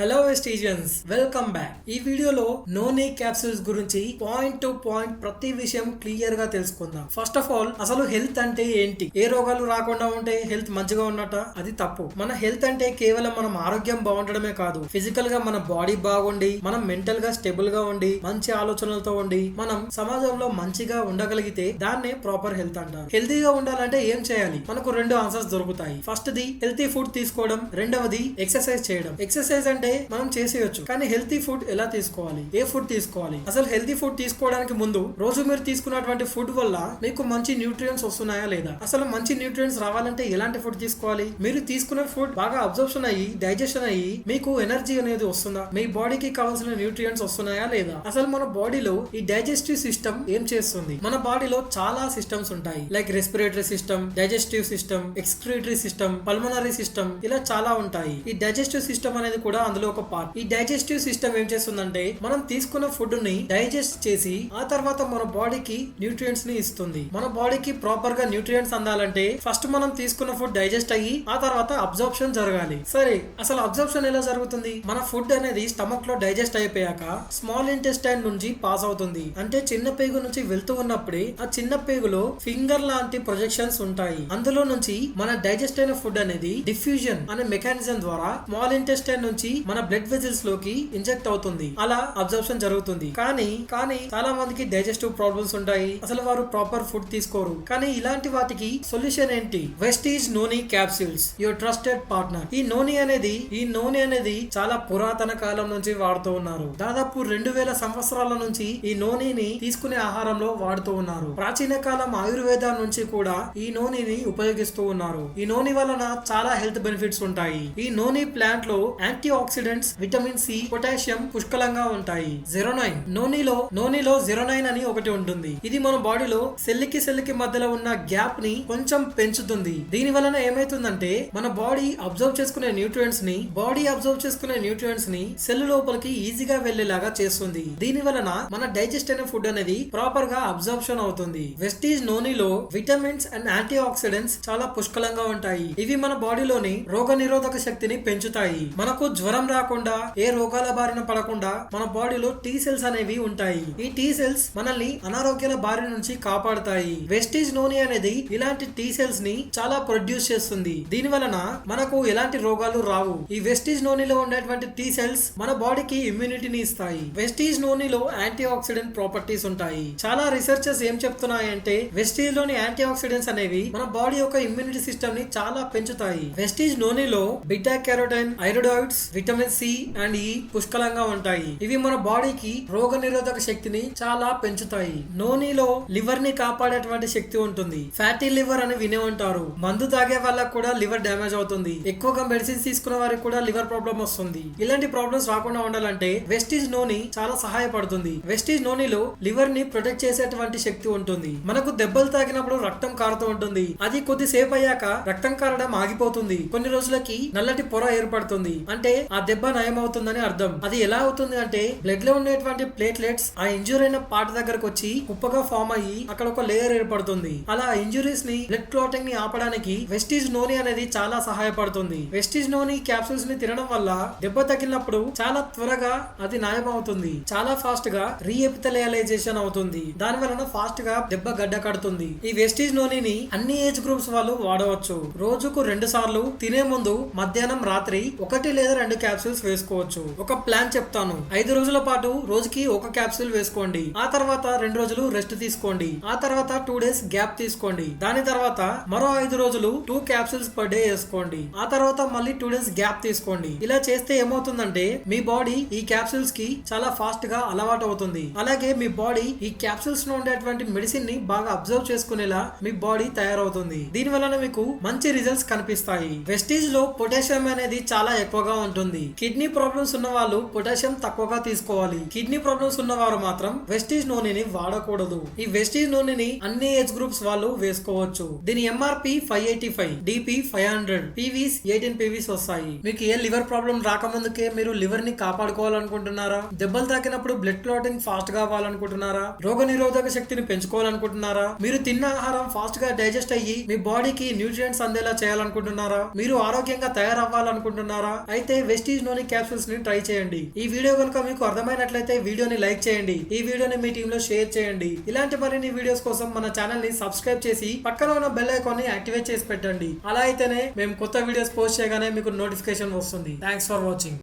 Hello వెస్టీజియన్స్ welcome back ఈ వీడియోలో noni capsules గురించి పాయింట్ టు పాయింట్ ప్రతి విషయం క్లియర్గా తెలుసుకుందాం. ఫస్ట్ ఆఫ్ ఆల్ అసలు హెల్త్ అంటే ఏంటి? ఏ రోగాలు రాకుండా ఉంటే హెల్త్ మంచిగా ఉన్నట? అది తప్పు. మన హెల్త్ అంటే కేవలం మనం ఆరోగ్యం బాగుండడమే కాదు. ఫిజికల్గా మన బాడీ బాగుండి మనం మెంటల్గా స్టేబుల్గా ఉండి మంచి ఆలోచనలతో ఉండి మనం సమాజంలో మంచిగా ఉండగలిగితే దాన్నే ప్రాపర్ హెల్త్ అంటారు. హెల్తీగా ఉండాలంటే ఏం చేయాలి? మనకు రెండు ఆన్సర్స్ దొరుకుతాయి. ఫస్ట్ ది హెల్తీ ఫుడ్ తీసుకోవడం. రెండవది ఎక్సర్సైజ్ చేయడం. ఎక్సర్సైజ్ అంటే మనం చేసేయొచ్చు. కానీ హెల్తీ ఫుడ్ ఎలా తీసుకోవాలి? ఏ ఫుడ్ తీసుకోవాలి? అసలు హెల్తీ ఫుడ్ తీసుకోవడానికి ముందు రోజు మీరు తీసుకున్నటువంటి ఫుడ్ వల్ల మీకు మంచి న్యూట్రియన్స్ వస్తున్నాయా లేదా? అసలు మంచి న్యూట్రియన్స్ రావాలంటే ఎలాంటి ఫుడ్ తీసుకోవాలి? మీరు తీసుకునే ఫుడ్ బాగా అబ్జర్ప్షన్ అయ్యి డైజెషన్ అయ్యి మీకు ఎనర్జీ అనేది వస్తుందా? మీ బాడీకి కావాల్సిన న్యూట్రియన్స్ వస్తున్నాయా లేదా? అసలు మన బాడీలో ఈ డైజెస్టివ్ సిస్టమ్ ఏం చేస్తుంది? మన బాడీలో చాలా సిస్టమ్స్ ఉంటాయి. Like respiratory system digestive system excretory system pulmonary system ఇలా చాలా ఉంటాయి. ఈ డైజెస్టివ్ సిస్టమ్ అనేది కూడా అందులో ఒక పార్ట్ ఈ డైజెస్టివ్ సిస్టమ్ ఏం చేస్తుందంటే మనం తీసుకున్న ఫుడ్ని డైజెస్ట్ చేసి ఆ తర్వాత మన బాడీకి న్యూట్రియంట్స్ని ఇస్తుంది. మన బాడీకి ప్రాపర్గా న్యూట్రియంట్స్ అందాలంటే ఫస్ట్ మనం తీసుకున్న ఫుడ్ డైజెస్ట్ అయ్యి ఆ తర్వాత అబ్జార్ప్షన్ జరగాలి. సరే అసలు అబ్జార్ప్షన్ ఎలా జరుగుతుంది? మన ఫుడ్ అనేది స్టమక్లో డైజెస్ట్ అయిపోయాక స్మాల్ ఇంటెస్టైన్ నుంచి పాస్ అవుతుంది. అంటే చిన్న పేగు నుంచి వెళ్తూ ఉన్నప్పుడే ఆ చిన్న పేగులో ఫింగర్ లాంటి ప్రొజెక్షన్స్ ఉంటాయి. అందులో నుంచి మన డైజెస్ట్ అయిన ఫుడ్ అనేది డిఫ్యూజన్ అనే మెకానిజం ద్వారా స్మాల్ ఇంటెస్టైన్ నుంచి మన బ్లడ్ వెజల్స్లోకి ఇంజెక్ట్ అవుతుంది. అలా అబ్జర్ప్షన్ జరుగుతుంది. కానీ కానీ చాలా మందికి డైజెస్టివ్ ప్రాబ్లమ్స్ ఉంటాయి. అసలు వారు ప్రాపర్ ఫుడ్ తీసుకోరు. కానీ ఇలాంటి వాటికి సొల్యూషన్ ఏంటి? Vestige noni capsules your trusted partner ఈ నోని అనేది ఈ నోని అనేది చాలా పురాతన కాలం నుంచి వాడుతూ ఉన్నారు. దాదాపు రెండు వేల సంవత్సరాల నుంచి ఈ నోనిని తీసుకునే ఆహారంలో వాడుతూ ఉన్నారు. ప్రాచీన కాలం ఆయుర్వేద నుంచి కూడా ఈ నూనెని ఉపయోగిస్తూ ఉన్నారు. ఈ నూనె వలన చాలా హెల్త్ బెనిఫిట్స్ ఉంటాయి. ఈ నూనె ప్లాంట్లో antioxidants vitamin C potassium పుష్కలంగా ఉంటాయి. జెరోనైన్ నూనెలో నూనెలో జెరోనైన్ అని ఒకటి ఉంటుంది. ఇది మన బాడీలో సెల్లికి సెల్లికి మధ్యలో ఉన్న గ్యాప్ని కొంచెం పెంచుతుంది. దీని వలన ఏమైతుందంటే మన బాడీ అబ్జర్వ్ చేసుకునే న్యూట్రియంట్స్ని బాడీ అబ్జర్వ్ చేసుకునే న్యూట్రియంట్స్ని సెల్ లోపలికి ఈజీగా వెళ్ళేలాగా చేస్తుంది. దీని వలన మన డైజెస్ట్ అయిన ఫుడ్ అనేది ప్రాపర్గా అబ్జర్ప్షన్ అవుతుంది. వెస్టీజ్ నూనెలో విటమిన్స్ అండ్ యాంటీ ఆక్సిడెంట్స్ చాలా పుష్కలంగా ఉంటాయి. ఇవి మన బాడీలోని రోగ నిరోధక శక్తిని పెంచుతాయి. మనకు జ్వరం రాకుండా ఏ రోగాల బారిన పడకుండా మన బాడీలో టీ సెల్స్ అనేవి ఉంటాయి. ఈ టీ సెల్స్ మనల్ని అనారోగ్యాల బారి నుంచి కాపాడుతాయి. వెస్టేజ్ నూనె అనేది ఇలాంటి టీ సెల్స్ని చాలా ప్రొడ్యూస్ చేస్తుంది. దీని వలన మనకు ఎలాంటి రోగాలు రావు. ఈ వెస్టీజ్ నూనెలో ఉండేటువంటి టీ సెల్స్ మన బాడీకి ఇమ్యూనిటీని ఇస్తాయి. వెస్టీజ్ నూనెలో యాంటీ ఆక్సిడెంట్ ప్రాపర్టీస్ ఉంటాయి. చాలా రీసెర్చర్స్ ఏం చెప్తున్నాయంటే వెస్టీజ్లోని యాంటీ ఆక్సిడెంట్స్ అనేవి మన బాడీ యొక్క ఇమ్యూనిటీ సిస్టమ్ని చాలా పెంచుతాయి. వెస్టీజ్ నూనెలో beta carotene iridoids vitamin vitamin C and E పుష్కలంగా ఉంటాయి. ఇవి మన బాడీకి రోగ నిరోధక శక్తిని చాలా పెంచుతాయి. నూనెలో లివర్ని కాపాడేటువంటి శక్తి ఉంటుంది. ఫ్యాటీ లివర్ అని వినే ఉంటారు. మందు తాగే వాళ్ళకు కూడా లివర్ డ్యామేజ్ అవుతుంది. ఎక్కువగా మెడిసిన్స్ తీసుకున్న వారికి కూడా లివర్ ప్రాబ్లం వస్తుంది. ఇలాంటి ప్రాబ్లమ్స్ రాకుండా ఉండాలంటే వెస్టీజ్ నూనె చాలా సహాయపడుతుంది. వెస్టీజ్ నూనెలో లివర్ని ప్రొటెక్ట్ చేసేటువంటి శక్తి ఉంటుంది. మనకు దెబ్బలు తాకినప్పుడు రక్తం కారుతూ ఉంటుంది. అది కొద్దిసేపు అయ్యాక రక్తం కారడం ఆగిపోతుంది. కొన్ని రోజులకి నల్లటి పొర ఏర్పడుతుంది. అంటే ఆ దెబ్బ నయం అవుతుందని అర్థం. అది ఎలా అవుతుంది అంటే బ్లడ్లో ఉండేటువంటి ప్లేట్లెట్స్ ఆ ఇంజూర్ అయిన పార్ట్ దగ్గరకు వచ్చి కుప్పగా ఫామ్ అయ్యి అక్కడ ఒక లేయర్ ఏర్పడుతుంది. అలా ఇంజురీస్ని బ్లడ్ క్లాటింగ్ని ఆపడానికి వెస్టిజ్ నోని అనేది చాలా సహాయపడుతుంది. వెస్టిజ్ నోని క్యాప్సూల్స్ని తినడం వల్ల దెబ్బ తగిలినప్పుడు చాలా త్వరగా అది నయం అవుతుంది చాలా ఫాస్ట్గా రీఎపిథలైజేషన్ అవుతుంది. దాని వలన ఫాస్ట్గా దెబ్బ గడ్డ కడుతుంది. ఈ వెస్టీజ్ నోనిని అన్ని ఏజ్ గ్రూప్స్ వాళ్ళు వాడవచ్చు. రోజుకు రెండు సార్లు తినే ముందు మధ్యాహ్నం రాత్రి ఒకటి లేదా రెండు క్యాప్సూల్స్ వేసుకోవచ్చు. ఒక ప్లాన్ చెప్తాను. ఐదు రోజుల పాటు రోజుకి ఒక క్యాప్సూల్ వేసుకోండి. ఆ తర్వాత రెండు రోజులు రెస్ట్ తీసుకోండి. ఆ తర్వాత టూ డేస్ గ్యాప్ తీసుకోండి. దాని తర్వాత మరో ఐదు రోజులు టూ క్యాప్సూల్స్ పర్ డే వేసుకోండి. ఆ తర్వాత మళ్ళీ టూ డేస్ గ్యాప్ తీసుకోండి. ఇలా చేస్తే ఏమవుతుందంటే మీ బాడీ ఈ క్యాప్సూల్స్కి చాలా ఫాస్ట్గా అలవాటు అవుతుంది. అలాగే మీ బాడీ ఈ క్యాప్సూల్స్లో ఉండేటువంటి మెడిసిన్ని బాగా అబ్జర్వ్ చేసుకునేలా మీ బాడీ తయారవుతుంది. దీని వలన మీకు మంచి రిజల్ట్స్ కనిపిస్తాయి. వెస్టీజ్లో పొటాషియం అనేది చాలా ఎక్కువగా ఉంటుంది. కిడ్నీ ప్రాబ్లమ్స్ ఉన్న వాళ్ళు పొటాషియం తక్కువగా తీసుకోవాలి. కిడ్నీ ప్రాబ్లమ్స్ ఉన్న వారు మాత్రం వెస్టీజ్ నూనెని వాడకూడదు. ఈ వెస్టీజ్ నూనెని అన్ని ఏజ్ గ్రూప్స్ వాళ్ళు వేసుకోవచ్చు. దీని MRP five eighty five DP five hundred PVs eighteen PVs వస్తాయి. మీకు ఏ లివర్ ప్రాబ్లం రాకముందుకే మీరు లివర్ని కాపాడుకోవాలనుకుంటున్నారా? దెబ్బలు తాకినప్పుడు బ్లడ్ క్లాటింగ్ ఫాస్ట్గా అవ్వాలనుకుంటున్నారా? రోగ నిరోధక శక్తిని పెంచుకోవాలనుకుంటున్నారా? మీరు తిన్న ఆహారం ఫాస్ట్గా డైజెస్ట్ అయ్యి మీ బాడీకి న్యూట్రియంట్స్ అందేలా చేయాలనుకుంటున్నారా? మీరు ఆరోగ్యంగా తయారవ్వాలనుకుంటున్నారా? అయితే వెస్ట్ ప్రెస్టీజ్ నోని క్యాప్సూల్స్ని ట్రై చేయండి. ఈ వీడియో కనుక మీకు అర్థమైనట్లయితే వీడియోని లైక్ చేయండి. ఈ వీడియోని మీ టీమ్లో షేర్ చేయండి. ఇలాంటి మరిన్ని వీడియోస్ కోసం మన ఛానల్ని సబ్స్క్రైబ్ చేసి పక్కన ఉన్న బెల్ ఐకాన్ని యాక్టివేట్ చేసి పెట్టండి. అలా అయితేనే మేము కొత్త వీడియోస్ పోస్ట్ చేయగానే మీకు నోటిఫికేషన్ వస్తుంది. Thanks for watching